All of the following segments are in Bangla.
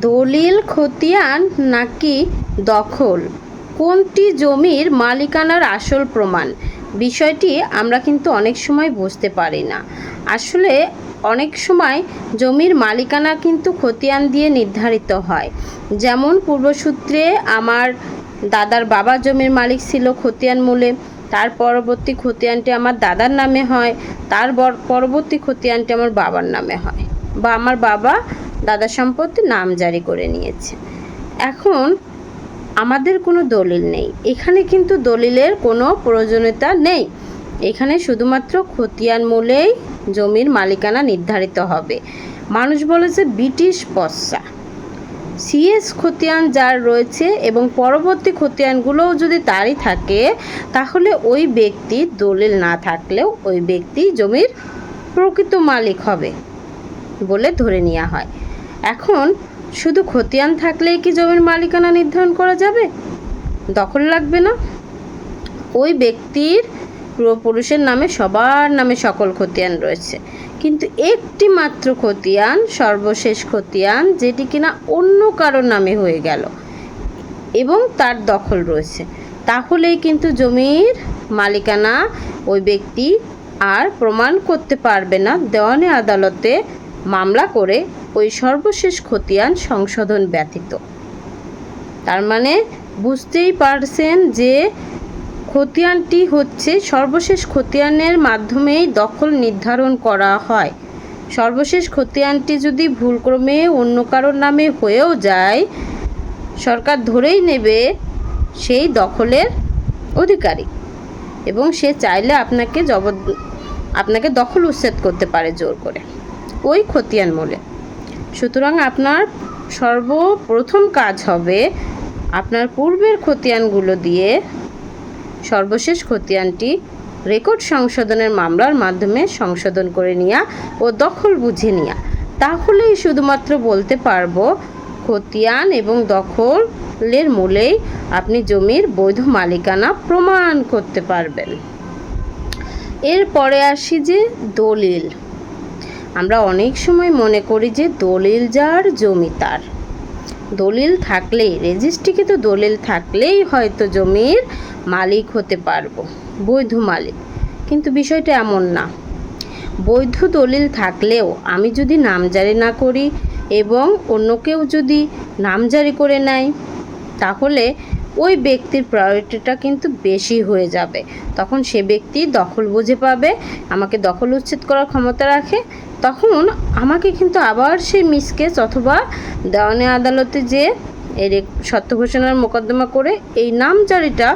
দলিল, খতিয়ান নাকি দখল? কোনটি জমির মালিকানার আসল প্রমাণ? বিষয়টি আমরা কিন্তু অনেক সময় বুঝতে পারি না। আসলে অনেক সময় জমির মালিকানা কিন্তু খতিয়ান দিয়ে নির্ধারিত হয়। যেমন পূর্বসূত্রে আমার দাদার বাবা জমির মালিক ছিল খতিয়ান মূলে, তার পরবর্তী খতিয়ানটি আমার দাদার নামে হয়, তার বর- পরবর্তী খতিয়ানটি আমার বাবার নামে হয় বা আমার বাবা দাদা সম্পত্তি নাম জারি করে নিয়েছে। এখন আমাদের কোনো দলিল নেই। এখানে কিন্তু দলিলের কোনো প্রয়োজনীয়তা নেই। এখানে শুধুমাত্র খতিয়ান মূলেই জমির মালিকানা নির্ধারিত হবে। মানুষ বলে যে ব্রিটিশ পশ্চা। সিএস খতিয়ান যার রয়েছে এবং পরবর্তী খতিয়ানগুলোও যদি তারই থাকে, তাহলে ওই ব্যক্তি দলিল না থাকলেও ওই ব্যক্তি জমির প্রকৃত মালিক হবে বলে ধরে নেওয়া হয়। এখন শুধু খতিয়ান থাকলেই কি জমির মালিকানা নির্ধারণ করা যাবে? দখল লাগবে না? ওই ব্যক্তির পূর্বপুরুষের নামে সবার নামে সকল খতিয়ান রয়েছে। কিন্তু একটি মাত্র খতিয়ান, সর্বশেষ খতিয়ান, যেটি কিনা অন্য কারোর নামে হয়ে গেল এবং তার দখল রয়েছে, তাহলেই কিন্তু জমির মালিকানা ওই ব্যক্তি আর প্রমাণ করতে পারবে না। দেওয়ানি আদালতে মামলা করে ওই সর্বশেষ খতিয়ান সংশোধন ব্যতীত। তার মানে বুঝতেই পারছেন যে খতিয়ানটি হচ্ছে সর্বশেষ খতিয়ানের মাধ্যমেই দখল নির্ধারণ করা হয়। সর্বশেষ খতিয়ানটি যদি ভুলক্রমে অন্য কারোর নামে হয়েও যায়, সরকার ধরেই নেবে সেই দখলের অধিকারী এবং সে চাইলে আপনাকে জবর আপনাকে দখল উচ্ছেদ করতে পারে জোর করে। ওই খতিয়ান মূলে। সুতরাং আপনার সর্বপ্রথম কাজ হবে আপনার পূর্বের খতিয়ানগুলো দিয়ে সর্বশেষ খতিয়ানটি রেকর্ড সংশোধনের মামলার মাধ্যমে সংশোধন করে নেওয়া ও দখল বুঝে নেওয়া। তাহলেই শুধুমাত্র বলতে পারব, খতিয়ান এবং দখলের মূলেই আপনি জমির বৈধ মালিকানা প্রমাণ করতে পারবেন। এরপরে আসি যে দলিল। আমরা অনেক সময় মনে করি যে দলিল যার, জমি তার। দলিল থাকলেই, রেজিস্ট্রিকে তো দলিল থাকলেই হয়তো জমির মালিক হতে পারব, বৈধ মালিক। কিন্তু বিষয়টা এমন না। বৈধ দলিল থাকলেও আমি যদি নামজারি না করি এবং অন্য কেউ যদি নামজারি করে নেয়, তাহলে ওই ব্যক্তির প্রায়োরিটিটা কিন্তু বেশি হয়ে যাবে। তখন সে ব্যক্তি দখল বুঝে পাবে, আমাকে দখল উচ্ছেদ করার ক্ষমতা রাখে। তখন আমাকে কিন্তু আবার সেই মিসকেস অথবা দেওয়ানি আদালতে যে এর সত্য ঘোষণার মোকদ্দমা করে, এই নামজারিটা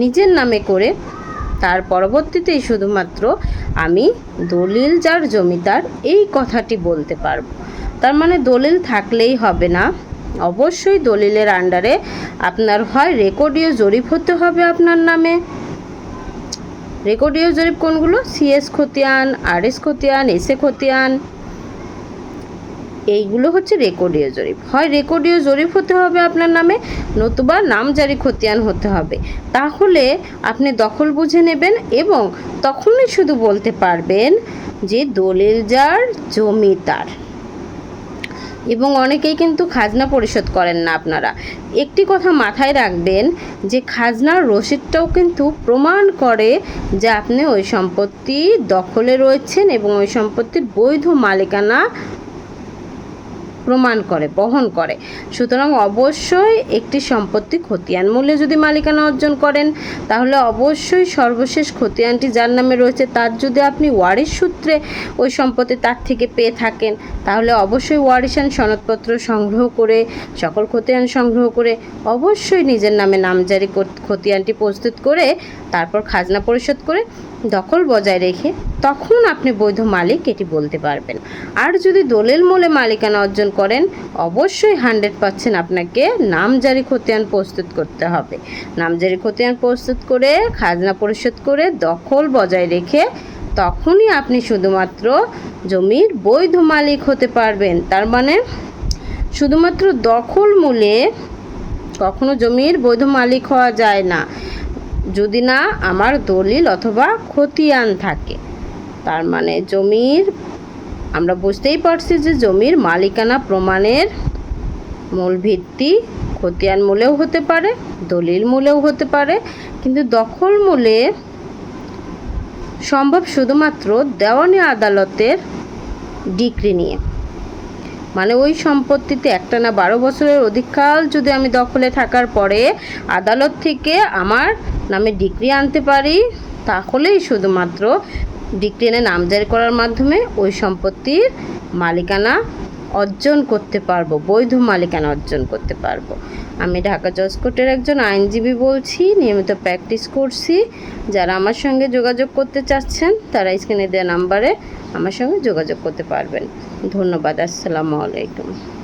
নিজের নামে করে, তার পরবর্তীতেই শুধুমাত্র আমি দলিল যার জমিদার এই কথাটি বলতে পারব। তার মানে দলিল থাকলেই হবে না। অবশ্যই দলিলের আন্ডারে আপনার হয় রেকর্ডীয় জরিপ হতে হবে আপনার নামে। রেকর্ডীয় জরিপ কোনগুলো? সিএস খতিয়ান আর এস খতিয়ান এসএ খতিয়ান। এইগুলো হচ্ছে রেকর্ডীয় জরিপ। হয় রেকর্ডীয় জরিপ হতে হবে আপনার নামে, নতুবা নামজারি খতিয়ান হতে হবে। তাহলে আপনি দখল বুঝে নেবেন এবং তখনই শুধু বলতে পারবেন যে দলিল যার, জমি তার। এবং অনেকেই কিন্তু খাজনা পরিশোধ করেন না আপনারা। একটি কথা মাথায় রাখবেন যে খাজনার রসিদটাও কিন্তু প্রমাণ করে যে আপনি ওই সম্পত্তি দখলে রয়েছেন এবং ওই সম্পত্তির বৈধ মালিকানা প্রমাণ করে, বহন করে। সুতরাং অবশ্যই একটি সম্পত্তি খতিয়ান মূল্যে যদি মালিকানা অর্জন করেন, তাহলে অবশ্যই সর্বশেষ খতিয়ানটি যার নামে রয়েছে, তার যদি আপনি ওয়ারিশ সূত্রে ওই সম্পত্তি তার থেকে পেয়ে থাকেন, তাহলে অবশ্যই ওয়ারিশান সনদপত্র সংগ্রহ করে, সকল খতিয়ান সংগ্রহ করে অবশ্যই নিজের নামে নামজারি খতিয়ানটি প্রস্তুত করে, তারপর খাজনা পরিশোধ করে দখল বজায় রেখে তখন আপনি বৈধ মালিক এটি বলতে পারবেন। আর যদি দলিল মূলে মালিকানা অর্জন করেন, অবশ্যই হান্ড্রেড পার্সেন্ট আপনাকে নামজারি খতিয়ান প্রস্তুত করতে হবে। নামজারি খতিয়ান প্রস্তুত করে, খাজনা পরিশোধ করে, দখল বজায় রেখে তখনই আপনি শুধুমাত্র জমির বৈধ মালিক হতে পারবেন। তার মানে শুধুমাত্র দখল মূলে কখনো জমির বৈধ মালিক হওয়া যায় না। যদি না আমার দলিল অথবা খতিয়ান থাকে। তার মানে জমির, আমরা বুঝতেই পারছি যে জমির মালিকানা প্রমাণের মূল ভিত্তি খতিয়ান মূলেও হতে পারে, দলিল মূলেও হতে পারে, কিন্তু দখল মূলে সম্ভব শুধুমাত্র দেওয়ানি আদালতের ডিগ্রি নিয়ে। মানে ওই সম্পত্তিতে একটা না বারো বছরের অধিককাল যদি আমি দখলে থাকার পরে আদালত থেকে আমার নামে ডিক্রি আনতে পারি, তাহলেই শুধুমাত্র ডিক্রি এনে নামজারি করার মাধ্যমে ওই সম্পত্তির মালিকানা অর্জন করতে পারব, বৈধ মালিকানা অর্জন করতে পারব। আমি ঢাকা জজ কোর্টের একজন আইনজীবী বলছি, নিয়মিত প্র্যাকটিস করছি। যারা আমার সঙ্গে যোগাযোগ করতে চাচ্ছেন, তারা স্ক্রিনে দেওয়া নাম্বারে আমার সঙ্গে যোগাযোগ করতে পারবেন। ধন্যবাদ, আসসালামু আলাইকুম।